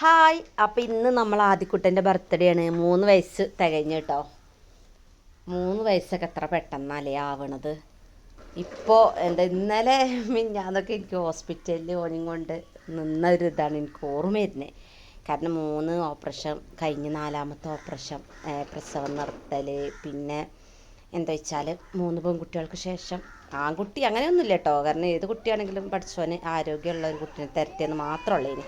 Hi. അപ്പം ഇന്ന് നമ്മൾ ആദിക്കുട്ടന്റെ ബർത്ത്ഡേ ആണ്. മൂന്ന് വയസ്സ് തികഞ്ഞു കേട്ടോ മൂന്ന് വയസ്സൊക്കെ എത്ര പെട്ടെന്നല്ലേ ആവണത്. ഇപ്പോൾ എന്താ ഇന്നലെ മിഞ്ഞാന്നൊക്കെ എനിക്ക് ഹോസ്പിറ്റലിൽ ഓനും കൊണ്ട് നിന്ന ഒരു ഇതാണ് എനിക്ക് ഓർമ്മ വരുന്നത് കാരണം മൂന്ന് ഓപ്പറേഷൻ കഴിഞ്ഞ് നാലാമത്തെ ഓപ്പറേഷൻ പ്രസവം നിർത്തൽ പിന്നെ എന്താ വെച്ചാൽ മൂന്ന് പെൺകുട്ടികൾക്ക് ശേഷം ആൺകുട്ടി അങ്ങനെയൊന്നുമില്ല കേട്ടോ കാരണം ഏത് കുട്ടിയാണെങ്കിലും പഠിച്ചവന് ആരോഗ്യമുള്ള ഒരു കുട്ടീനെ തരത്തിയെന്ന് മാത്രമേ ഇനി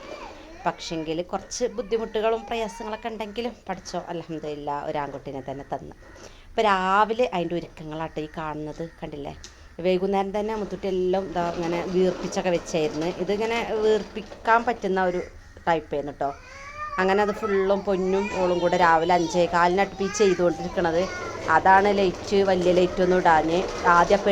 പക്ഷെങ്കിൽ കുറച്ച് ബുദ്ധിമുട്ടുകളും പ്രയാസങ്ങളൊക്കെ ഉണ്ടെങ്കിലും പഠിച്ചോ? അലഹമില്ല ഒരു ആൺകുട്ടീനെ തന്നെ തന്ന്. അപ്പോൾ രാവിലെ അതിന്റെ ഒരുക്കങ്ങളാട്ടോ ഈ കാണുന്നത് കണ്ടില്ലേ? വൈകുന്നേരം തന്നെ മുത്തുട്ടെല്ലാം ഇതാ ഇങ്ങനെ വീർപ്പിച്ചൊക്കെ വെച്ചായിരുന്നു. ഇതിങ്ങനെ വീർപ്പിക്കാൻ പറ്റുന്ന ഒരു ടൈപ്പ് ആയിരുന്നു കേട്ടോ അങ്ങനെ അത് ഫുള്ളും പൊന്നും ഓളും കൂടെ രാവിലെ അഞ്ചേ കാലിന് അടുപ്പിച്ച് ചെയ്തുകൊണ്ടിരിക്കണത്. അതാണ് ലൈറ്റ് വലിയ ലൈറ്റ് ഒന്നും ഇടാഞ്ഞ് ആദ്യം പെ-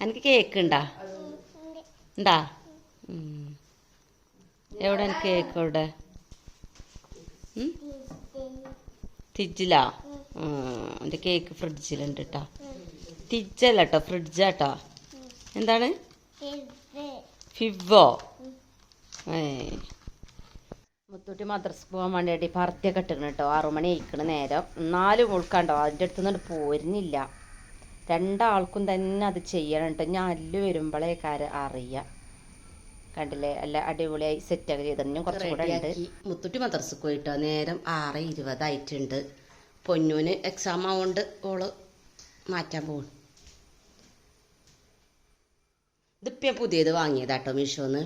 എനിക്ക് കേക്ക് ഉണ്ടാ ഉണ്ടാ ഉം. എവിടെ കേക്ക് അവിടെ? തിജിലാ എന്റെ എന്റെ കേക്ക് ഫ്രിഡ്ജിലുണ്ട് കേട്ടോ ഫ്രിഡ്ജല്ല കേട്ടോ ഫ്രിഡ്ജാട്ടോ. എന്താണ്? ഫിവോ? ഏ. മുത്തൂട്ടി മദ്രസ് പോകാൻ വേണ്ടിയിട്ട് പർത്തിയൊക്കെ ഇട്ടിക്കണം കേട്ടോ ആറുമണി മണി ആയിക്കണ നേരം. എന്നാലും മുൾക്കാണ്ടോ അതിന്റെ അടുത്തുനിന്ന് പോരുന്നില്ല. രണ്ടാൾക്കും തന്നെ അത് ചെയ്യണം കേട്ടോ ഞാൻ അല്ലു വരുമ്പോഴേ കാര്യം അറിയാം. കണ്ടില്ലേ? അല്ല അടിപൊളിയായി സെറ്റൊക്കെ ചെയ്തിട്ടും കുറച്ചും കൂടെ ഉണ്ട്. മുത്തുട്ടി മദ്രസക്ക് പോയിട്ടോ. നേരം ആറ് ഇരുപതായിട്ടുണ്ട്. പൊന്നൂന് എക്സാം ആവുകൊണ്ട് ഓൾ മാറ്റാൻ പോകും ഇതിപ്പം ഞാൻ പുതിയത് വാങ്ങിയതാട്ടോ മീഷോന്ന്.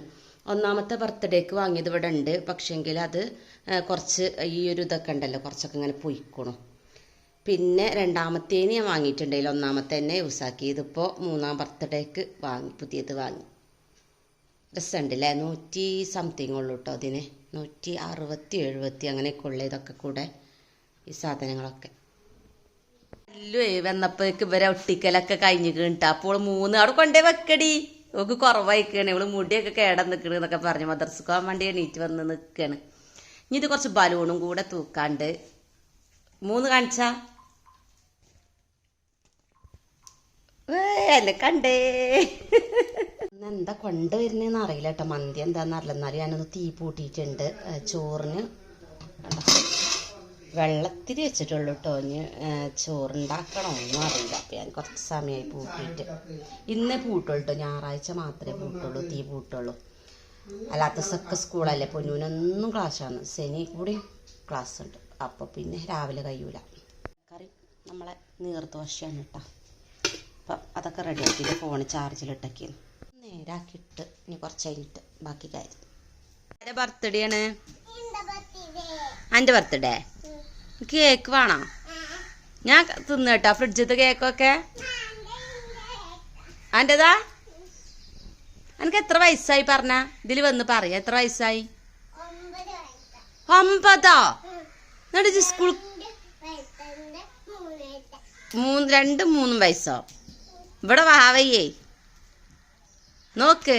ഒന്നാമത്തെ ബർത്ത്ഡേക്ക് വാങ്ങിയത് ഇവിടെ ഉണ്ട് പക്ഷേങ്കിൽ അത് കുറച്ച് ഈ ഒരു ഇതൊക്കെ ഉണ്ടല്ലോ. കുറച്ചൊക്കെ ഇങ്ങനെ പൊയ്ക്കണു. പിന്നെ രണ്ടാമത്തേന് ഞാൻ വാങ്ങിയിട്ടുണ്ടെങ്കിൽ ഒന്നാമത്തെ തന്നെ യൂസാക്കി. ഇതിപ്പോൾ മൂന്നാം ബർത്ത്ഡേക്ക് വാങ്ങി പുതിയത് വാങ്ങി. രസമുണ്ടല്ലേ? നൂറ്റി സംതിങ് ഉള്ളൂ കേട്ടോ അതിന്. നൂറ്റി അറുപത്തി എഴുപത്തി അങ്ങനെയൊക്കെ ഉള്ള ഇതൊക്കെ കൂടെ ഈ സാധനങ്ങളൊക്കെ. അല്ലേ? വന്നപ്പോഴേക്ക് ഇവരെ ഒട്ടിക്കലൊക്കെ കഴിഞ്ഞ് കേട്ടോ അപ്പോൾ മൂന്ന് അവിടെ കൊണ്ടേ വെക്കടി. ഓക്ക് കുറവായിക്കാണ്. ഇവൾ മുടിയൊക്കെ കേടാൻ നിൽക്കണ് എന്നൊക്കെ പറഞ്ഞു. മദർസ് പോകാൻ വേണ്ടി എണീറ്റ് വന്ന് നിൽക്കാണ് ഇനി ഇത് കുറച്ച് ബലൂണും കൂടെ തൂക്കാണ്ട്. മൂന്ന് കാണിച്ചാ ഏ, എന്നെ കണ്ടേ. എന്താ കൊണ്ടുവരുന്നതെന്ന് അറിയില്ല കേട്ടോ മന്തി എന്താന്ന് അറിയില്ല. എന്നാലും ഞാനൊന്ന് തീ പൂട്ടിയിട്ടുണ്ട്. ചോറിന്. വെള്ളത്തിരി വെച്ചിട്ടുള്ളൂ കേട്ടോ ഇനി ചോറുണ്ടാക്കണോ ഒന്നും അറിയില്ല. അപ്പം ഞാൻ കുറച്ച് സമയമായി പൂട്ടിയിട്ട്. ഇന്ന് പൂട്ടുള്ളൂ കേട്ടോ ഞായറാഴ്ച മാത്രമേ പൂട്ടുള്ളൂ തീ പൂട്ടുള്ളൂ. അല്ലാത്ത ദിവസമൊക്കെ സ്കൂളല്ലേ. പൊന്നൂനൊന്നും ക്ലാസ്സാണ്. ശനി കൂടി ക്ലാസ് ഉണ്ട് അപ്പോൾ പിന്നെ രാവിലെ കഴിയൂല. കറി നമ്മളെ നീർദോശയാണ് കേട്ടോ അപ്പം അതൊക്കെ റെഡിയാക്കിയിട്ട് ഫോൺ ചാർജിലിട്ടൊക്കെ നേരാക്കിയിട്ട് ഇനി കുറച്ച് കഴിഞ്ഞിട്ട് ബാക്കി കാര്യം. ആരുടെ ബർത്ത്ഡേ ആണ്? എന്റെ ബർത്ത്ഡേ കേക്ക് വേണോ? ഞാൻ തിന്നു കേട്ടോ. ഫ്രിഡ്ജത്തെ കേക്കൊക്കെ അന്റെതാ? എനിക്ക് എത്ര വയസ്സായി പറഞ്ഞ? ഇതിൽ വന്ന് പറയാ. എത്ര വയസ്സായി? ഒമ്പതോ? എന്നിട്ട് സ്കൂൾ മൂന്ന് രണ്ടും മൂന്നും വയസ്സോ? ഇവിടെ വാവയ്യേ നോക്ക്.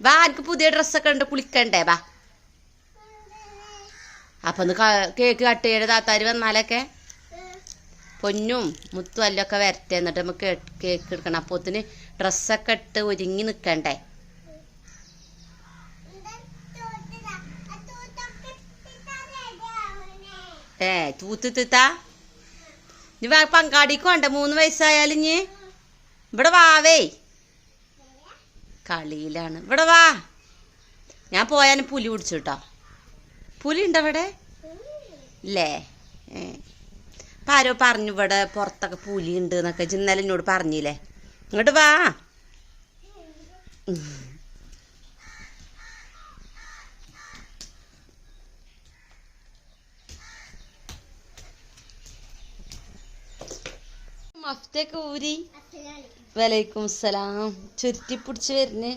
വാ എനിക്ക് പുതിയ ഡ്രസ്സൊക്കെ ഉണ്ട് കുളിക്കണ്ടേ? വാ. അപ്പൊ ഒന്ന് കേക്ക് കട്ട് ചെയ്യണ താത്താര് വന്നാലൊക്കെ? പൊന്നും മുത്തും അല്ലൊക്കെ വരട്ടെ എന്നിട്ട് നമുക്ക് കേക്ക് എടുക്കണം. അപ്പോത്തിന് ഡ്രസ്സൊക്കെ ഇട്ട് ഒരുങ്ങി നിൽക്കണ്ടേ ഏ തൂത്ത് തിത്താ വാ പങ്കാടിക്ക് വേണ്ട മൂന്ന് വയസ്സായാലും നീ ഇവിടെ വാവേ. കളിയിലാണ്. ഇവിടെ വാ. ഞാൻ പോയാൽ പുലി പിടിച്ചു കേട്ടോ പുലി ഉണ്ടോ ഇല്ലേ? അപ്പം ആരോ പറഞ്ഞു ഇവിടെ പുറത്തൊക്കെ പുലി ഉണ്ട് എന്നൊക്കെ ഇന്നലെ എന്നോട് പറഞ്ഞില്ലേ. ഇങ്ങോട്ട് വാ. ഉം. ഊരി. വലൈക്കും സലാം. ചുരുട്ടി പിടിച്ച് വരുന്നേ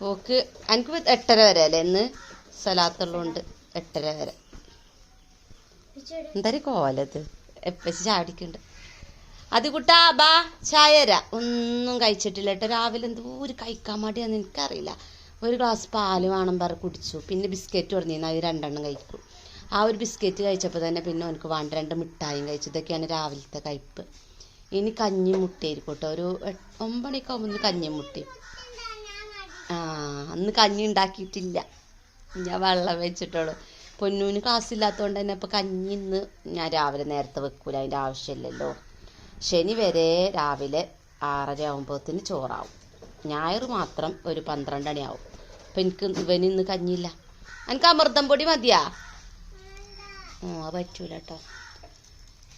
ഓക്ക് എനിക്ക് എട്ടര വരെ അല്ലേ? ഇന്ന് സലാത്തുള്ളതുകൊണ്ട് എട്ടര വരെ. എന്തായാലും കോലത് എപ്പച്ച് ചാടിക്കുണ്ട്. അത് കുട്ടാ ബാ ചായ തരാം. ഒന്നും കഴിച്ചിട്ടില്ല കേട്ടോ. രാവിലെ എന്തോ ഒരു കഴിക്കാൻ മടിയാന്ന് എനിക്കറിയില്ല. ഒരു ഗ്ലാസ് പാൽ വേണം പറ കുടിച്ചു. പിന്നെ ബിസ്ക്കറ്റ് പറഞ്ഞിരുന്നു അത് രണ്ടെണ്ണം കഴിക്കും. ആ ഒരു ബിസ്ക്കറ്റ് കഴിച്ചപ്പോൾ തന്നെ പിന്നെ അവനക്ക് വേണ്ട രണ്ട് മിഠായും കഴിച്ചു. ഇതൊക്കെയാണ് രാവിലത്തെ കഴിപ്പ് ഇനി കഞ്ഞി മുട്ടയായിരിക്കും കേട്ടോ. ഒരു മണിയൊക്കെ ആകുമ്പോൾ കഞ്ഞി മുട്ടയും ആ അന്ന് കഞ്ഞി ഉണ്ടാക്കിയിട്ടില്ല. ഞാൻ വെള്ളം വെച്ചിട്ടുള്ളൂ പൊന്നൂന് ക്ലാസ് ഇല്ലാത്തതുകൊണ്ട് തന്നെ ഇപ്പോൾ കഞ്ഞി ഇന്ന് ഞാൻ രാവിലെ നേരത്തെ വെക്കൂല അതിന്റെ ആവശ്യമില്ലല്ലോ. ശനി വരെ രാവിലെ ആറര ആകുമ്പോഴത്തേന് ചോറാവും. ഞായർ മാത്രം ഒരു പന്ത്രണ്ട് മണിയാവും. അപ്പം എനിക്ക് ഇവന് ഇന്ന് കഞ്ഞിയില്ല. എനിക്ക് അമൃതം പൊടി മതിയാ? അത് പറ്റൂല കേട്ടോ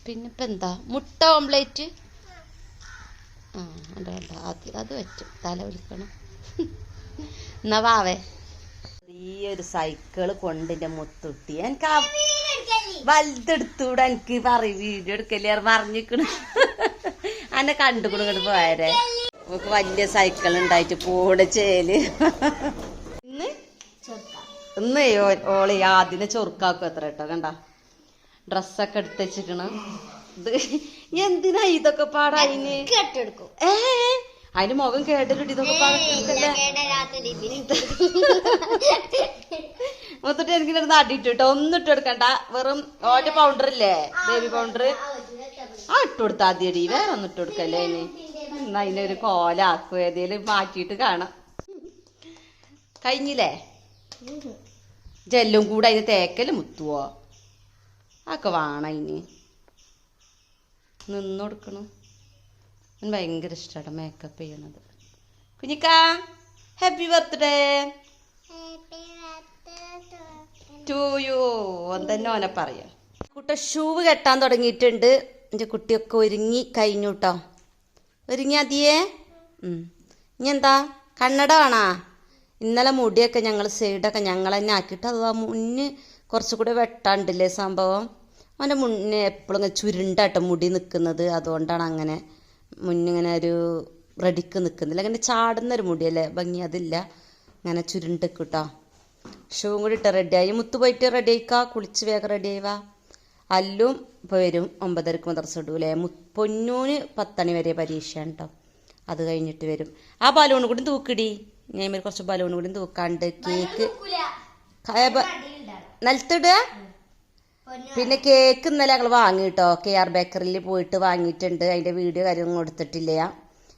പിന്നെ ഇപ്പം എന്താ? മുട്ട ഓംലേറ്റ് ആ വേണ്ട വേണ്ട. അത് അത് പറ്റും. തല വിളിക്കണം എന്നാ വാവേ ഈ ഒരു സൈക്കിൾ കൊണ്ടിന്റെ മുത്തുട്ടി. എനിക്ക് ആ വലുതെടുത്തൂടെ എനിക്ക് പറയും. വീഡിയോ എടുക്കല്ലേ മറിഞ്ഞിക്കണ് അന്നെ കണ്ടുകൂടെ ഇങ്ങോട്ട് പോയാരെ നമുക്ക് വലിയ സൈക്കിൾ ഉണ്ടായിട്ട് പോടെ ചേൽ. ഇന്ന് ഇന്ന് ഓൾ ആദ്യം ചൊറുക്കാക്കും എത്ര കേട്ടോ കണ്ട? ഡ്രസ്സൊക്കെ എടുത്ത് വെച്ചിക്കണ് ഇത് എന്തിനാ ഇതൊക്കെ പാടായിന്? കെട്ടെടുക്കും ഏ അതിന് മുഖം കേട്ടിട്ട് ഇതൊക്കെ പാടല്ലേ മൊത്തത്തിൽ എനിക്ക് ഇരുന്ന് അടിയിട്ട് കേട്ടോ ഒന്നും ഇട്ട് കൊടുക്കണ്ട വെറും ഓറ്റ പൗഡർ ഇല്ലേ? ബേബി പൗഡർ ആ ഇട്ട് കൊടുത്താ ആദ്യടി വേറെ ഒന്നും ഇട്ട് കൊടുക്കല്ലേ ഇനി? എന്നാ അതിനൊരു കോലാക്കും ഏതേലും മാറ്റിയിട്ട് കാണാം. കഴിഞ്ഞില്ലേ? ജെല്ലും കൂടെ അതിന് തേക്കൽ മുത്തുവോ? അതൊക്കെ വേണം ഇനി. നിന്ന് കൊടുക്കണം എനിക്ക് ഭയങ്കര ഇഷ്ടമാണ് മേക്കപ്പ് ചെയ്യണത്. കുഞ്ഞിക്കാ ഹാപ്പി ബർത്ത്ഡേ ടു യു തന്നെ ഓനെ പറയാം. കുട്ട ഷൂവ് കെട്ടാൻ തുടങ്ങിയിട്ടുണ്ട്. എന്റെ കുട്ടിയൊക്കെ ഒരുങ്ങി കഴിഞ്ഞു കേട്ടോ ഒരുങ്ങി അതിയേ? ഇനി എന്താ? കണ്ണട വേണാ? ഇന്നലെ മുടിയൊക്കെ ഞങ്ങൾ സൈഡൊക്കെ ഞങ്ങൾ തന്നെ ആക്കിയിട്ട് അത് ആ മുന്ന് കുറച്ചുകൂടെ വെട്ടാണ്ടില്ലേ സംഭവം? അവന്റെ മുന്നേ എപ്പോഴും ഇങ്ങനെ ചുരുണ്ടാട്ടോ മുടി നിൽക്കുന്നത് അതുകൊണ്ടാണ് അങ്ങനെ മുന്നിങ്ങനെ ഒരു റെഡിക്ക് നിൽക്കുന്നില്ല അങ്ങനെ ചാടുന്ന ഒരു മുടിയല്ലേ? ഭംഗി അതില്ല. അങ്ങനെ ചുരുണ്ട് കേട്ടോ ഷൂവും കൂടി ഇട്ട് റെഡിയായി മുത്ത് പോയിട്ട് റെഡി ആയിക്കാ? കുളിച്ച് വേഗം റെഡി ആയിവാ അല്ലും ഇപ്പോൾ വരും. ഒമ്പതരക്ക് മദർസ് ഇടൂലേ മു പൊന്നൂന് പത്തണി വരെ പരീക്ഷയാണ് കേട്ടോ അത് കഴിഞ്ഞിട്ട് വരും. ആ ബലൂൺ കൂടി തൂക്കിടി. ഞാൻ കുറച്ച് ബലൂൺ കൂടി തൂക്കാണ്ട് കേക്ക് നിലത്തിടുക പിന്നെ? കേക്ക് ഇന്നലെ ഞങ്ങൾ വാങ്ങി കേട്ടോ കെ ആർ ബേക്കറിയിൽ പോയിട്ട് വാങ്ങിയിട്ടുണ്ട്. അതിന്റെ വീഡിയോ കാര്യമൊന്നും എടുത്തിട്ടില്ല.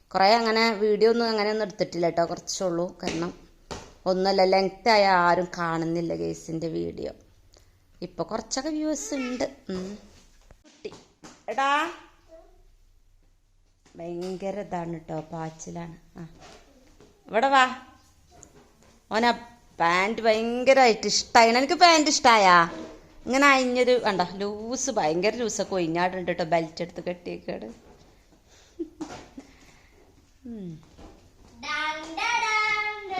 കുറേ അങ്ങനെ വീഡിയോ ഒന്നും അങ്ങനെ ഒന്നും എടുത്തിട്ടില്ല കേട്ടോ. കുറച്ചുള്ളൂ കാരണം ഒന്നല്ല ലെങ്ത് ആയ ആരും കാണുന്നില്ല കേസിന്റെ വീഡിയോ. ഇപ്പോൾ കുറച്ചൊക്കെ വ്യൂസ് ഉണ്ട്. കുട്ടി. എടാ. ഭയങ്കര ഇതാണ് കേട്ടോ. പാച്ചിലാണ്. ആ. ഇവിടെ വാ. ഓന പാന്റ് ഭയങ്കരമായിട്ട് ഇഷ്ടമായി എനിക്ക് പാന്റ് ഇഷ്ടമായാ ഇങ്ങനെ അയിഞ്ഞൊരു കണ്ട ലൂസ് ഭയങ്കര ലൂസൊക്കെ ഒഴിഞ്ഞാടുണ്ട് കേട്ടോ ബെൽറ്റ് എടുത്ത് കെട്ടിയേക്കാട്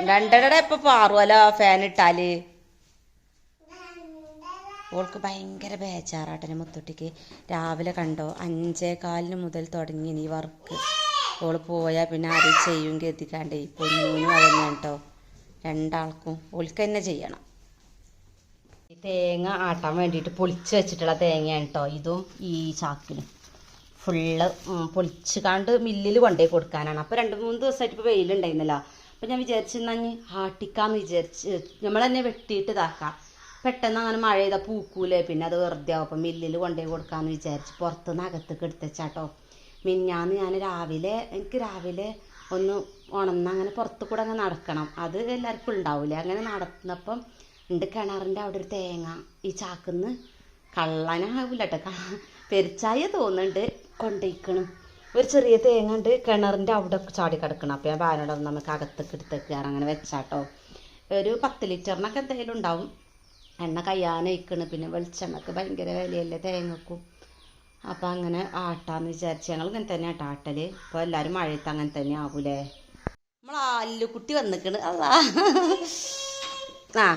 രണ്ടടട ഇപ്പൊ പാറുവല്ലോ ഫാൻ ഇട്ടാൽ. ഓൾക്ക് ഭയങ്കര ബേജാറാട്ടനെ മുത്തൊട്ടിക്ക്. രാവിലെ കണ്ടോ അഞ്ചേ കാലിന് മുതൽ തുടങ്ങി നീ വർക്ക് ഓൾ പോയാൽ പിന്നെ ആരും ചെയ്യും കരുതിക്കാണ്ടേ പൊന്നൂനും അതന്നെ കേട്ടോ രണ്ടാൾക്കും ഓൾക്ക് തന്നെ ചെയ്യണം. തേങ്ങ ആട്ടാൻ വേണ്ടിയിട്ട് പൊളിച്ച് വെച്ചിട്ടുള്ള തേങ്ങയാണ് കേട്ടോ ഇതും ഈ ചാക്കിലും. ഫുള്ള് പൊളിച്ച് കാണ്ട് മില്ലിൽ കൊണ്ടുപോയി കൊടുക്കാനാണ്. അപ്പോൾ രണ്ട് മൂന്ന് ദിവസമായിട്ട് ഇപ്പോൾ വെയിലുണ്ടായിരുന്നല്ലോ. അപ്പോൾ ഞാൻ വിചാരിച്ചു എന്നാൽ ആട്ടിക്കാന്ന് വിചാരിച്ച് നമ്മൾ തന്നെ വെട്ടിയിട്ട് ഇതാക്കാം. പെട്ടെന്ന് അങ്ങനെ മഴ ചെയ്താൽ പൂക്കൂലേ പിന്നെ അത് വെറുതെ ആവും. അപ്പം മില്ലിൽ കൊണ്ടുപോയി കൊടുക്കാമെന്ന് വിചാരിച്ച് പുറത്തുനിന്ന് അകത്തേക്ക് എടുത്തച്ചാട്ടോ. മിന്നാന്ന് ഞാൻ രാവിലെ എനിക്ക് രാവിലെ ഒന്ന് ഉണന്ന് അങ്ങനെ പുറത്ത് കൂടെ അങ്ങ് നടക്കണം. അത് എല്ലാവർക്കും ഉണ്ടാവില്ലേ അങ്ങനെ നടന്നപ്പം ഉണ്ട് കിണറിന്റെ അവിടെ ഒരു തേങ്ങ ഈ ചാക്കുന്ന് കള്ളനാവില്ല കേട്ടോ പെരിച്ചായ തോന്നുന്നുണ്ട് കൊണ്ടിരിക്കണം ഒരു ചെറിയ തേങ്ങ ഉണ്ട് കിണറിന്റെ അവിടെ ചാടി കിടക്കണം. അപ്പോൾ ഞാൻ ബാനോട് നമുക്ക് അകത്തേക്ക് എടുത്തേക്ക് അങ്ങനെ വെച്ചാട്ടോ. ഒരു പത്ത് ലിറ്ററിനൊക്കെ എന്തെങ്കിലും ഉണ്ടാവും. എണ്ണ കയ്യാനയിക്കണ് പിന്നെ വെളിച്ചെണ്ണക്ക് ഭയങ്കര വിലയല്ലേ തേങ്ങക്കും. അപ്പം അങ്ങനെ ആട്ടാന്ന് വിചാരിച്ച്. ഞങ്ങൾ ഇങ്ങനെ തന്നെ ആട്ടാ ആട്ടൽ. ഇപ്പോൾ എല്ലാവരും മഴയത്ത് അങ്ങനെ തന്നെ ആവൂലേ? നമ്മൾ അല്ലുകുട്ടി വന്നിക്കണ്. അതാ ആ.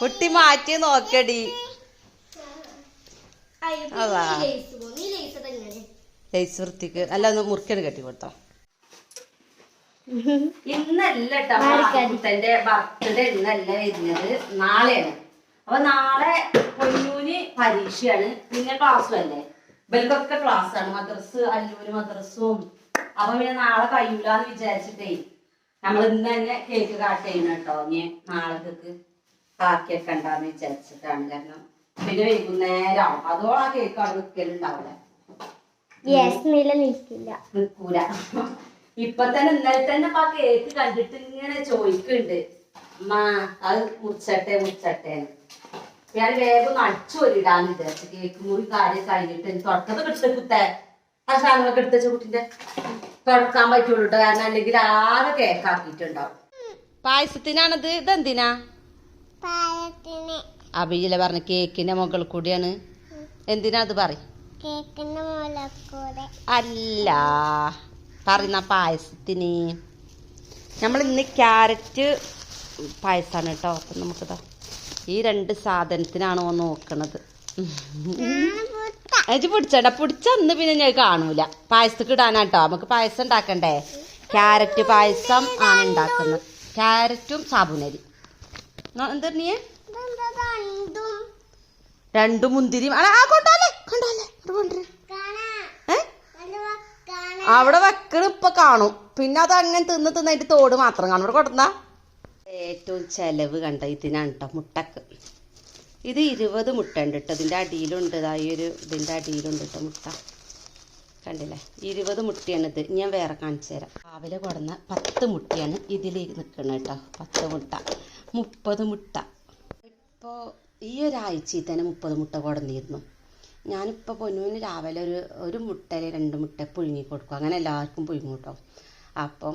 കുട്ടി മാറ്റി നോക്കടി. അതാ. ലൈസ് വൃത്തിക്ക്. അല്ല ഒന്ന് മുറുക്കടി കെട്ടി കൊടുത്തോ. ഇന്നല്ല കുട്ടന്റെ ബർത്ത്ഡേ ഇന്നല്ല വരുന്നത്. നാളെയാണ്. അപ്പൊ നാളെ പൊന്നൂന് പരീക്ഷയാണ്. പിന്നെ ക്ലാസ്സും അല്ലേ? ഇവൽക്കൊക്കെ ക്ലാസ് ആണ്. മദ്രസ് അല്ലൂര് മദ്രസും. അപ്പൊ പിന്നെ നാളെ കഴിയൂലെന്ന് വിചാരിച്ചിട്ടേ നമ്മൾ ഇന്ന് തന്നെ കേക്ക് കാട്ട് ചെയ്യണം കേട്ടോ. ഇനി നാളത്തേക്ക് ആക്കിയൊക്കെ ഉണ്ടാന്ന് വിചാരിച്ചിട്ടാണ്. കാരണം പിന്നെ വൈകുന്നേരം അതോളം ആ കേക്ക് അവിടെ നിൽക്കലുണ്ടാവില്ല നിൽക്കൂല. ഇപ്പൊ തന്നെ ഇന്നലെ തന്നെ ആ കേക്ക് കണ്ടിട്ട് ഇങ്ങനെ ചോദിക്കുന്നുണ്ട്. അമ്മ അത് മുറിച്ചട്ടെ മുറിച്ചട്ടെ. ഞാൻ വേഗം അടിച്ചു വരിടാന്ന് വിചാരിച്ചു കേക്ക് മുറി കാര്യം കഴിഞ്ഞിട്ട് തുടക്കത്ത് കിട്ട കുത്തേ ആ സാധനങ്ങളൊക്കെ എടുത്ത കുട്ടിന്റെ തുടക്കാൻ പറ്റുള്ളൂ കേട്ടോ കാരണം അല്ലെങ്കിൽ ആകെ കേക്ക് ആക്കിയിട്ടുണ്ടാവും. പായസത്തിനാണത്? ഇതെന്തിനാ? പായത്തിന് അഭിജില പറഞ്ഞ കേക്കിന്റെ മുകൾ കൂടിയാണ്. എന്തിനാ അത് പറ? അല്ല. പറയുന്ന പായസത്തിന്. നമ്മൾ ഇന്ന് ക്യാരറ്റ് പായസമാണ് കേട്ടോ അപ്പം നമുക്കിതാ ഈ രണ്ട് സാധനത്തിനാണോ നോക്കണത്. അജ് പിടിച്ചണ്ട. പിടിച്ച അന്ന് പിന്നെ ഞാൻ കാണൂല. പായസത്തിക്ക് ഇടാനാട്ടോ. നമുക്ക് പായസം ഉണ്ടാക്കണ്ടേ? ക്യാരറ്റ് പായസം ആണ് ഉണ്ടാക്കുന്നത്. ക്യാരറ്റും സാബുനരി. എന്താ രണ്ടും മുന്തിരിയും. ആ കൊണ്ടാലേ കൊണ്ടാലേ. അവിടെ വെക്കണ ഇപ്പൊ കാണും. പിന്നെ അത് അങ്ങനെ തിന്ന് തിന്നിട്ട് തോട് മാത്രം കാണും. ഇവിടെ കൊടുന്ന ഏറ്റവും ചെലവ് കണ്ട ഇതിനാണ് കേട്ടോ മുട്ടക്ക്. ഇത് ഇരുപത് മുട്ട ഉണ്ട് കേട്ടോ ഇതിന്റെ അടിയിലുണ്ട് ഈ ഒരു ഇതിന്റെ അടിയിലുണ്ട് കേട്ടോ മുട്ട. കണ്ടില്ലേ? ഇരുപത് മുട്ടയാണ് ഇത്. ഞാൻ വേറെ കാണിച്ചു തരാം. രാവിലെ കൊടുന്ന പത്ത് മുട്ടയാണ് ഇതിൽ നിൽക്കുന്നത് കേട്ടോ പത്ത് മുട്ട. മുപ്പത് മുട്ട. ഇപ്പോൾ ഈ ഒരാഴ്ചയിൽ തന്നെ മുപ്പത് മുട്ട കൊടുന്നിരുന്നു. ഞാനിപ്പോൾ പൊന്നുവിന് രാവിലെ ഒരു ഒരു മുട്ടയിൽ രണ്ട് മുട്ട പുഴുങ്ങി കൊടുക്കും. അങ്ങനെ എല്ലാവർക്കും പുഴുങ്ങും കേട്ടോ അപ്പം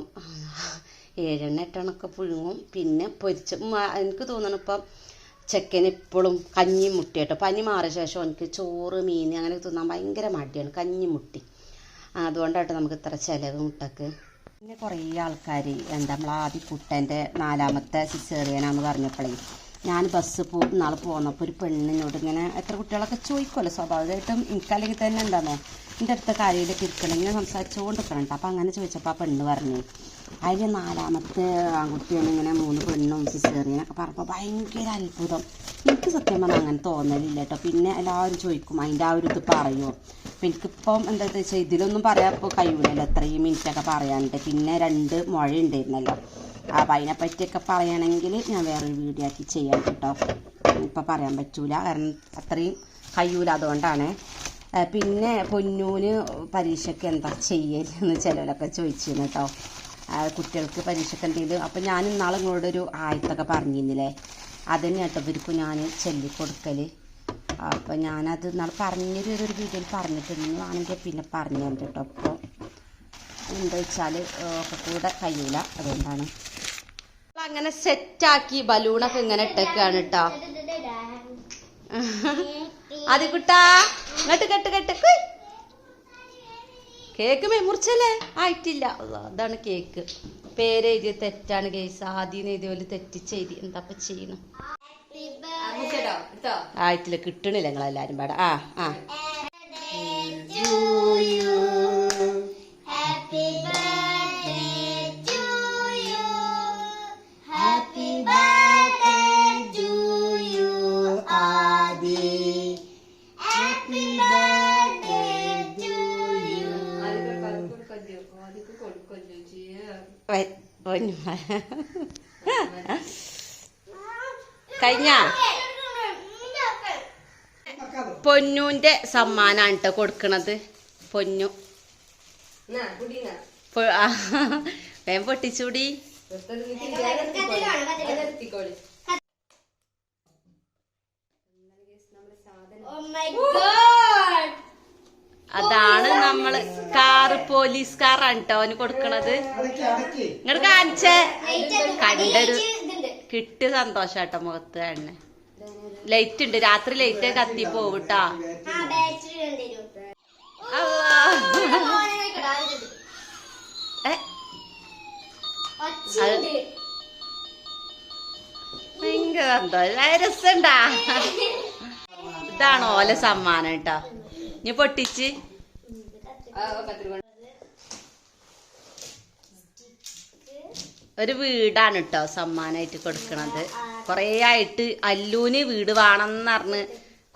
ഏഴെണ്ണ എട്ടെണ്ണൊക്കെ പുഴുങ്ങും. പിന്നെ പൊരിച്ച്. എനിക്ക് തോന്നണം ഇപ്പം ചെക്കന് ഇപ്പോഴും കഞ്ഞി മുട്ടി കേട്ടോ. പനി മാറിയ ശേഷം എനിക്ക് ചോറ് മീൻ അങ്ങനെ തിന്നാൻ ഭയങ്കര മടിയാണ്. കഞ്ഞി മുട്ടി. അതുകൊണ്ടാട്ടോ നമുക്ക് ഇത്ര ചിലവ് മുട്ടക്ക്. പിന്നെ കുറേ ആൾക്കാർ എന്താ നമ്മൾ ആദ്യ കുട്ടന്റെ നാലാമത്തെ സിസേറിയനാന്ന് പറഞ്ഞപ്പോഴേ ഞാൻ ബസ് പോ നാളെ പോന്നപ്പോൾ ഒരു പെണ്ണിനോട് ഇങ്ങനെ എത്ര കുട്ടികളൊക്കെ ചോദിക്കുമല്ലോ സ്വാഭാവികമായിട്ടും എനിക്കല്ലെങ്കിൽ തന്നെ എന്താണോ എന്റെ അടുത്ത കാര്യത്തിലൊക്കെ ഇരിക്കണം ഇങ്ങനെ സംസാരിച്ചുകൊണ്ട് നിൽക്കണം കേട്ടോ അപ്പം അങ്ങനെ ചോദിച്ചപ്പോൾ ആ പെണ്ണ് പറഞ്ഞു അതിൽ നാലാമത്തെ ആൺകുട്ടിയാണ് ഇങ്ങനെ മൂന്ന് പെണ്ണും സിസേറിയനൊക്കെ പറഞ്ഞപ്പോൾ ഭയങ്കര അത്ഭുതം. എനിക്ക് സത്യം പറഞ്ഞാൽ അങ്ങനെ തോന്നലില്ല കേട്ടോ പിന്നെ എല്ലാവരും ചോദിക്കും അതിന്റെ ആ ഒരു ഇത് പറയുമോ അപ്പം എനിക്കിപ്പം എന്താ വെച്ചാൽ ഇതിലൊന്നും പറയാൻ ഇപ്പോൾ കഴിയൂലല്ലോ. എത്രയും മിനിറ്റൊക്കെ പറയാനുണ്ട്. പിന്നെ രണ്ട് മുഴ ഉണ്ടായിരുന്നല്ലോ അപ്പം അതിനെപ്പറ്റിയൊക്കെ പറയുകയാണെങ്കിൽ ഞാൻ വേറൊരു വീഡിയോ ആക്കി ചെയ്യാം കേട്ടോ ഇപ്പം പറയാൻ പറ്റൂല. കാരണം അത്രയും കഴിയൂല അതുകൊണ്ടാണ്. പിന്നെ പൊന്നൂന് പരീക്ഷയ്ക്ക് എന്താ ചെയ്യലെന്ന് ചിലരൊക്കെ ചോദിച്ചിരുന്നു കേട്ടോ കുട്ടികൾക്ക് പരീക്ഷയ്ക്ക് എന്തെങ്കിലും അപ്പം ഞാൻ ഇന്നാളെ നിങ്ങളോട് ഒരു ആയത്തൊക്കെ പറഞ്ഞിരുന്നില്ലേ? അതന്നെ കേട്ടോ ഇവർക്കും ഞാൻ ചൊല്ലിക്കൊടുക്കൽ അപ്പം ഞാനത് ഇന്നാൾ പറഞ്ഞൊരു ഒരു വീഡിയോയിൽ പറഞ്ഞിട്ടുണ്ട്. വേണമെങ്കിൽ പിന്നെ പറഞ്ഞു തരാം കേട്ടോ. അപ്പോൾ എന്താ വെച്ചാൽ ഒക്കെ കൂടെ കഴിയൂല. അതുകൊണ്ടാണ്. അങ്ങനെ സെറ്റാക്കി ബലൂണൊക്കെ ഇങ്ങനെ ഇട്ടേക്കാണ് കേട്ടോ. അത് കുട്ടാ ഇങ്ങോട്ട് കെട്ട് കെട്ട് കുയ്. കേക്ക് മെമുറിച്ചല്ലേ ആയിട്ടില്ല. അതാണ് കേക്ക്. പേര് എഴുതിയ തെറ്റാണ് കേസ് ആദ്യം എഴുതിയ പോലെ തെറ്റിച്ചെഴുതി എന്താ ഇപ്പൊ ചെയ്യണം? ആയിട്ടില്ല കിട്ടണില്ല നിങ്ങളെല്ലാരും പാടാ. ആ ആ. പൊന്നു. കഴിഞ്ഞ? പൊന്നൂന്റെ സമ്മാനാണ് കേട്ടോ കൊടുക്കണത്. പൊന്നു. വേം പൊട്ടിച്ചൂടി. ഓ മൈ പൊട്ടിച്ചൂടി അതാണ് നമ്മൾ കാർ പോലീസ് കാറാണ് കേട്ടോ അവന് കൊടുക്കണത്. ഇങ്ങോട്ട് കാണിച്ചേ. കണ്ടൊരു കിട്ടിയ സന്തോഷാട്ടോ മുഖത്ത് തന്നെ. ലൈറ്റ് ഉണ്ട്. രാത്രി ലൈറ്റ് കത്തി പോവട്ടാ. ഭയങ്കര സന്തോഷം. രസണ്ടാ. ഇതാണ് ഓല സമ്മാനം കേട്ടോ ഇനി പൊട്ടിച്ച്. ഒരു വീടാണ് കേട്ടോ സമ്മാനമായിട്ട് കൊടുക്കണത്. കുറേ ആയിട്ട് അല്ലൂന് വീട് വേണമെന്ന് പറഞ്ഞ്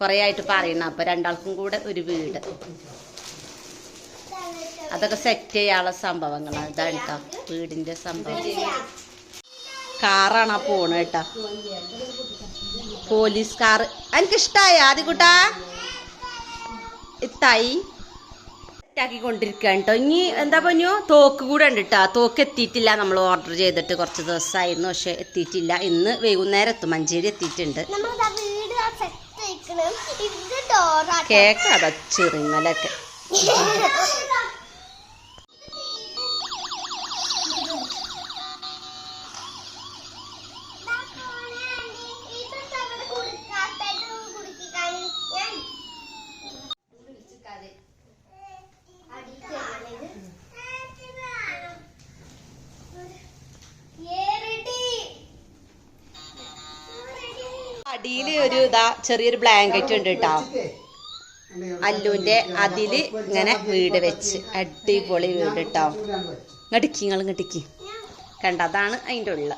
കുറേ ആയിട്ട് പറയണം അപ്പൊ രണ്ടാൾക്കും കൂടെ ഒരു വീട്. അതൊക്കെ സെറ്റ് ചെയ്യാനുള്ള സംഭവങ്ങളാണ്. ഇതാണ് കേട്ടോ വീടിന്റെ സംഭവം. കാറാണ് ആ പോണ കേട്ടോ പോലീസ് കാറ്. എനിക്കിഷ്ടായ ആദ്യകൂട്ടാ ഇത്തായി ആക്കി കൊണ്ടിരിക്കുകയാണ് കേട്ടോ ഇനി എന്താ പറഞ്ഞു തോക്ക് കൂടെ ഉണ്ട് കേട്ടോ തോക്ക് എത്തിയിട്ടില്ല. നമ്മൾ ഓർഡർ ചെയ്തിട്ട് കുറച്ച് ദിവസമായിരുന്നു. പക്ഷെ എത്തിയിട്ടില്ല. ഇന്ന് വൈകുന്നേരം എത്തും. മഞ്ചേരി എത്തിയിട്ടുണ്ട്. കേക്കാ ചെറുങ്ങലൊക്കെ ഇതാ ചെറിയൊരു ബ്ലാങ്കറ്റ് ഉണ്ട് കേട്ടോ അല്ലുവിന്റെ അതിൽ ഇങ്ങനെ വീട് വെച്ച് അടിപൊളി വീട് കേട്ടോ ഇങ്ങടിക്കി നിങ്ങൾ ഇങ്ങടിക്കി കണ്ട അതാണ് അതിന്റെ ഉള്ള.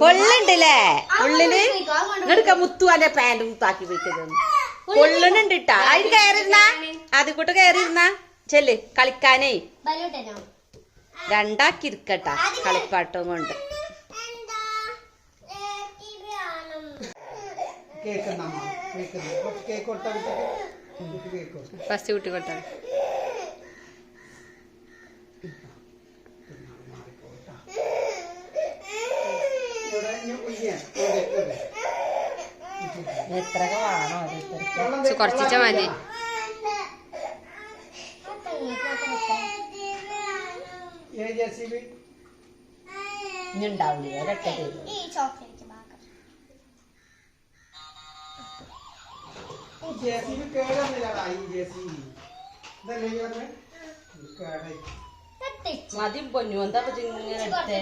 കൊള്ളുണ്ടല്ലേ? ഉള്ളിൽ? ഇങ്ങടുക്ക മുത്തു അല്ലെ പാന്റ് മുത്താക്കി വിട്ടത് കൊള്ളണുണ്ട് കേട്ടോ അതിന് കയറിയിരുന്ന ആദ്യക്കൂട്ട് കയറിയിരുന്ന ചെല്ല് കളിക്കാനേ. രണ്ടാക്കിരിക്കട്ടാ കളിപ്പാട്ടം കൊണ്ട്. കേക്ക് നമ്മ കേക്ക് കുറച്ച് കേക്ക് കൊടുത്താൽ കേക്ക് ഫസ്റ്റ് കുട്ടി തേ- കുറച്ചിച്ച മതി ഇനി ഉണ്ടാവില്ല? ഒരൊറ്റ ഈ ചോക്ലേറ്റ്. ജെ സി ബി കേടൊന്നുമില്ലടാ ഈ ജെ സി ബി ഇതല്ലേ ഈ പറഞ്ഞേ കേടായി മതി പൊന്നു എന്താ ഇങ്ങനെ എടുത്തേ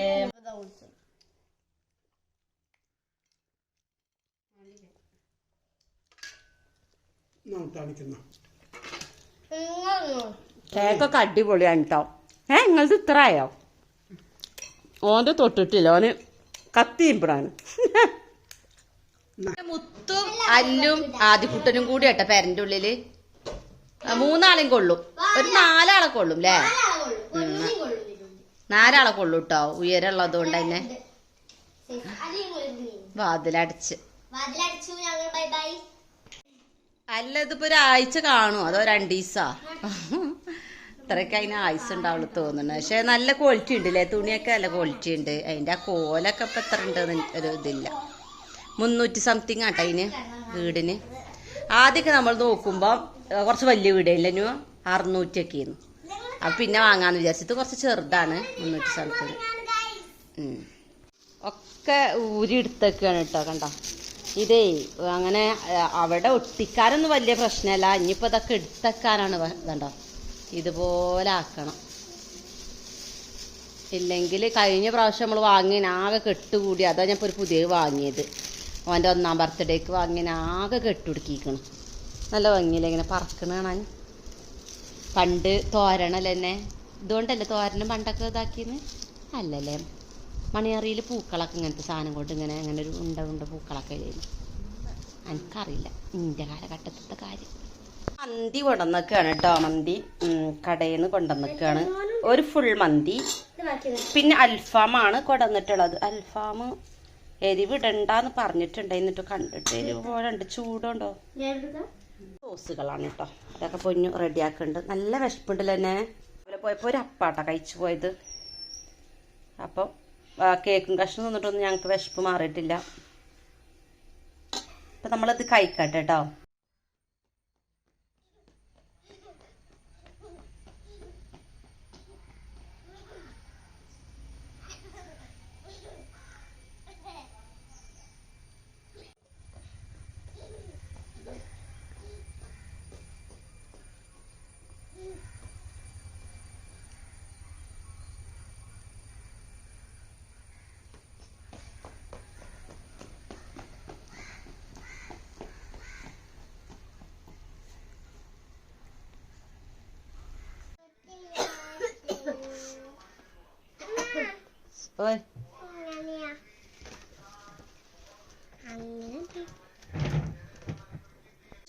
കേക്കൊക്കെ അടിപൊളിയാണ് കേട്ടോ ഏ നിങ്ങളത് ഇത്രയോ? ഓന്റെ തൊട്ടിട്ടില്ല ഓന് കത്തിയിമ്പിടാണ് മുത്തും അല്ലും ആദ്യക്കുട്ടനും കൂടി കേട്ടോ പെരന്റെ ഉള്ളിൽ. ആ, മൂന്നാളെയും കൊള്ളും. ഒരു നാലാളെ കൊള്ളും അല്ലേ നാലാളെ കൊള്ളും കേട്ടോ ഉയരമുള്ളത് കൊണ്ട് തന്നെ വാതിലടച്ച്. വാതിലടിച്ചു ഞങ്ങൾ ബൈ ബൈ. അല്ല ഇതിപ്പോ ഒരാഴ്ച കാണും. അതോ രണ്ടീസാ? ദിവസാ ഇത്രയൊക്കെ അതിന് ആയുസ് ഉണ്ടാവുള്ളൂ തോന്നുന്നു. പക്ഷെ നല്ല ക്വാളിറ്റി ഉണ്ട് അല്ലേ തുണിയൊക്കെ നല്ല ക്വാളിറ്റി ഉണ്ട്. അതിന്റെ ആ കോലൊക്കെ ഇപ്പൊ എത്ര ഉണ്ടെന്ന് ഒരു ഇതില്ല. മുന്നൂറ്റി സംതിങ് ആട്ടോ അതിന് വീടിന്. ആദ്യമൊക്കെ നമ്മൾ നോക്കുമ്പോൾ കുറച്ച് വലിയ വീടില്ലു അറുന്നൂറ്റിയൊക്കെ ആയിരുന്നു. അപ്പം പിന്നെ വാങ്ങാമെന്ന് വിചാരിച്ചത് കുറച്ച് ചെറുതാണ് മുന്നൂറ്റി സംതിങ്. ഒക്കെ ഊരി എടുത്തേക്കാണ് കേട്ടോ കണ്ടോ? ഇതേ അങ്ങനെ അവിടെ ഒട്ടിക്കാനൊന്നും വലിയ പ്രശ്നമല്ല ഇനിയിപ്പോൾ ഇതൊക്കെ എടുത്തേക്കാനാണ് കണ്ടോ? ഇതുപോലെ ആക്കണം. ഇല്ലെങ്കിൽ കഴിഞ്ഞ പ്രാവശ്യം നമ്മൾ വാങ്ങിയ കെട്ടുകൂടി. അതാ ഞാൻ ഇപ്പോൾ ഒരു പുതിയത് വാങ്ങിയത്. അവന്റെ ഒന്നാം ബർത്ത്ഡേക്ക് അങ്ങനെ ആകെ കെട്ടുടുക്കിക്കണം. നല്ല ഭംഗിയില്ല ഇങ്ങനെ പറക്കണ കാണാൻ? പണ്ട് തോരണല്ലേ എന്നെ? ഇതുകൊണ്ടല്ലേ തോരനും പണ്ടൊക്കെ ഇതാക്കിയെന്ന് അല്ലല്ലേ. മണിയറിയിൽ പൂക്കളൊക്കെ ഇങ്ങനത്തെ സാധനം കൊണ്ട് ഇങ്ങനെ അങ്ങനെ ഒരു ഉണ്ട ഉണ്ട പൂക്കളൊക്കെ എഴുതി എനിക്കറിയില്ല ഇന്റെ കാലഘട്ടത്തിലത്തെ കാര്യം. മന്തി കൊണ്ടുവന്നൊക്കെയാണ് കേട്ടോ മന്തി. കടയിൽ നിന്ന് കൊണ്ടുവന്നൊക്കെയാണ് ഒരു ഫുൾ മന്തി. പിന്നെ അൽഫാമാണ് കൊണ്ടുവന്നിട്ടുള്ളത്. അൽഫാം എരിവിടണ്ടെന്ന് പറഞ്ഞിട്ടുണ്ട് എന്നിട്ട് കണ്ടിട്ട് എരിവ് പോലെ ഉണ്ട്. ചൂടുണ്ടോ? സോസുകളാണ് കേട്ടോ. അതൊക്കെ പൊന്നു റെഡിയാക്കുന്നുണ്ട് നല്ല വിശപ്പുണ്ടല്ലോ തന്നെ അതുപോലെ പോയപ്പോൾ ഒരു അപ്പാട്ട കഴിച്ചു പോയത്. അപ്പം കേക്കും കഷ്ണം തിന്നിട്ടൊന്നും ഞങ്ങൾക്ക് വിശപ്പ് മാറിയിട്ടില്ല. അപ്പം നമ്മളത് കഴിക്കട്ടെ കേട്ടോ. ഓയ് അങ്ങനെയാ അങ്ങനെ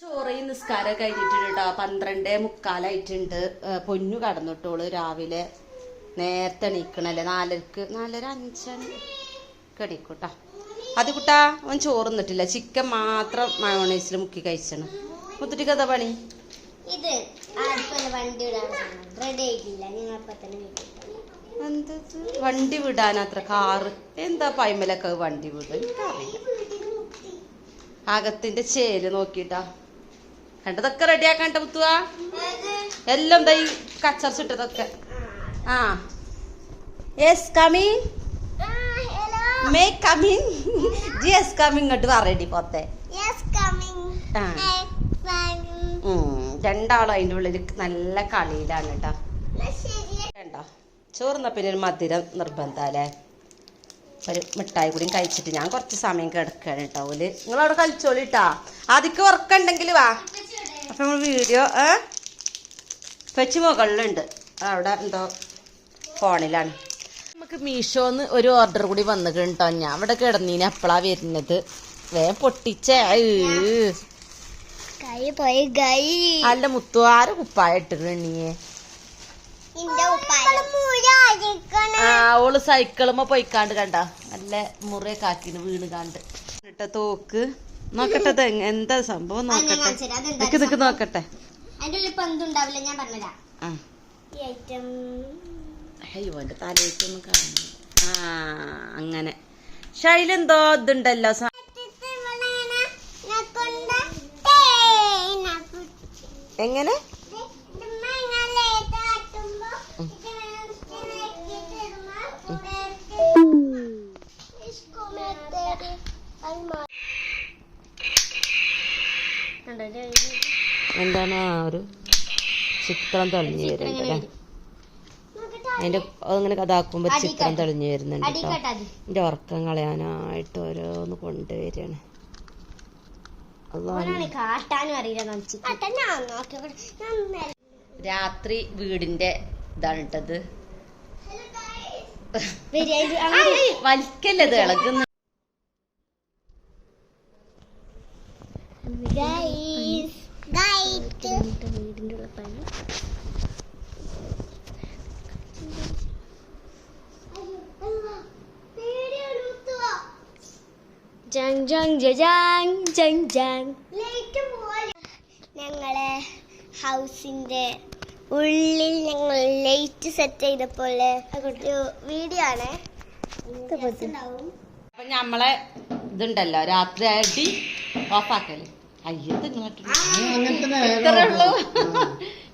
ചോറ് ഈ നിസ്കാരം കഴിഞ്ഞിട്ടുണ്ട് കേട്ടോ പന്ത്രണ്ട് മുക്കാലായിട്ടുണ്ട്. പൊന്നു കടന്നിട്ടോൾ രാവിലെ നേരത്തെ എണീക്കണല്ലേ? നാലരക്ക് നാലര അഞ്ചണി. കടിക്കൂട്ടാ അത് കുട്ടാ അവൻ ചോറ് നിന്നിട്ടില്ല ചിക്കൻ മാത്രം മയോണൈസിൽ മുക്കി കഴിച്ചാണ്. മുത്തിട്ട് കഥ പണി? ഇത് വണ്ടി വിടാൻ റെഡി ആയിട്ടില്ല. ഞങ്ങൾ അപ്പൊ തന്നെ എന്തത്? വണ്ടി വിടാനത്ര കാറ്. എന്താ പൈമലൊക്കെ വണ്ടി വിടും എനിക്കറിയില്ല. അകത്തിന്റെ ചേൽ നോക്കിട്ടാ കണ്ടതൊക്കെ റെഡിയാക്കണ്ട മുത്തുക എല്ലാം ദൈ കച്ചറച്ചിട്ടതൊക്കെ ആ. യെസ് കമ്മിങ് മേ കമ്മിങ് യെസ് കമ്മിങ് ഇങ്ങോട്ട് പറയടി പോത്തെ. രണ്ടാളും അതിന്റെ ഉള്ളിൽ നല്ല കളിയിലാണ് കേട്ടോ. വേണ്ട. ചോറുന്ന പിന്നെ ഒരു മധുരം നിർബന്ധമല്ലേ ഒരു മിഠായി കൂടിയും കഴിച്ചിട്ട് ഞാൻ കുറച്ച് സമയം കിടക്കുകയാണ് കേട്ടോ. ഓൽ നിങ്ങളവിടെ കളിച്ചോളിട്ടാ ആദ്യക്ക് ഉറക്കുണ്ടെങ്കിൽ വാ. അപ്പം നമ്മൾ വീഡിയോ ഏ? വെച്ച് മുകളിലുണ്ട്. അവിടെ എന്തോ ഫോണിലാണ്. നമുക്ക് മീഷോന്ന് ഒരു ഓർഡർ കൂടി വന്നു കേട്ടോ ഞാൻ അവിടെ കിടന്നീന് എപ്പോഴാ വരുന്നത്. വേ പൊട്ടിച്ചേ. അല്ല മുത്തു ആര് കുപ്പായ ഇട്ടിട്ടുണ്ണിയെ ഇന്റെ ആ ഓൾ സൈക്കിളുമ്മ പോയിക്കാണ്ട് കണ്ട. നല്ല മുറിയൊക്കെ കാക്കിന് വീണ് കാണ്ട് എന്നിട്ട് തോക്ക്. നോക്കട്ടെ എന്താ സംഭവം? നോക്കട്ടെ. നിക്ക് നിക്ക് നോക്കട്ടെ. അയ്യോ എന്റെ തലയ്ക്കൊന്നും കാണുന്നു ആ. അങ്ങനെ. ശൈലെന്തോ ഇതുണ്ടല്ലോ. എങ്ങനെ? എന്താണ് ആ ഒരു ചിത്രം തെളിഞ്ഞു വരുന്നുണ്ട് അല്ലേ? അതിന്റെ അങ്ങനെ അതാക്കുമ്പോ ചിത്രം തെളിഞ്ഞു വരുന്നുണ്ട് കേട്ടോ. എന്റെ ഉറക്കം കളയാനായിട്ട് ഓരോന്ന് കൊണ്ടുവരികയാണ്. രാത്രി വീടിന്റെ ഇതാണ് ഇട്ടത് വലിക്കല്ലത് ഇളകുന്ന ജങ് ജങ് ജജാങ് ജങ് ജങ് ഞങ്ങളെ ഹൗസിന്റെ ഉള്ളിൽ ഞങ്ങൾ ലൈറ്റ് സെറ്റ് ചെയ്തപ്പോൾ ഒരു വീഡിയോ ആണ്. അപ്പൊ നമ്മളെ ഇതുണ്ടല്ലോ രാത്രി അടി ഓഫാക്കൽ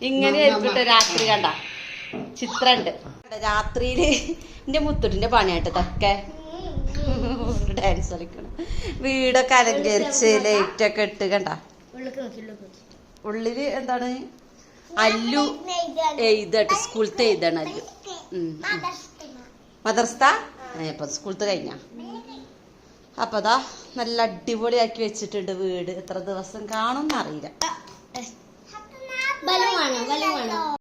ഇങ്ങനെ ആയിരിക്കട്ടെ രാത്രി കണ്ട. ചിത്രണ്ട്. രാത്രിയിൽ എന്റെ മുത്തുട്ടിന്റെ പണിയായിട്ട് ഇതൊക്കെ. ഡാൻസ് കളിക്കണം. വീടൊക്കെ അലങ്കരിച്ച് ലൈറ്റ് ഒക്കെ ഇട്ട് കണ്ട. ഉള്ളിൽ എന്താണ്? അല്ലു എഴുതട്ട്. സ്കൂളത്തെ എഴുതാണ് അല്ലു. മദർസ്ത? ഇപ്പൊ സ്കൂളത്തെ കഴിഞ്ഞ. അപ്പൊ അതാ നല്ല അടിപൊളിയാക്കി വെച്ചിട്ടുണ്ട് വീട്. എത്ര ദിവസം കാണും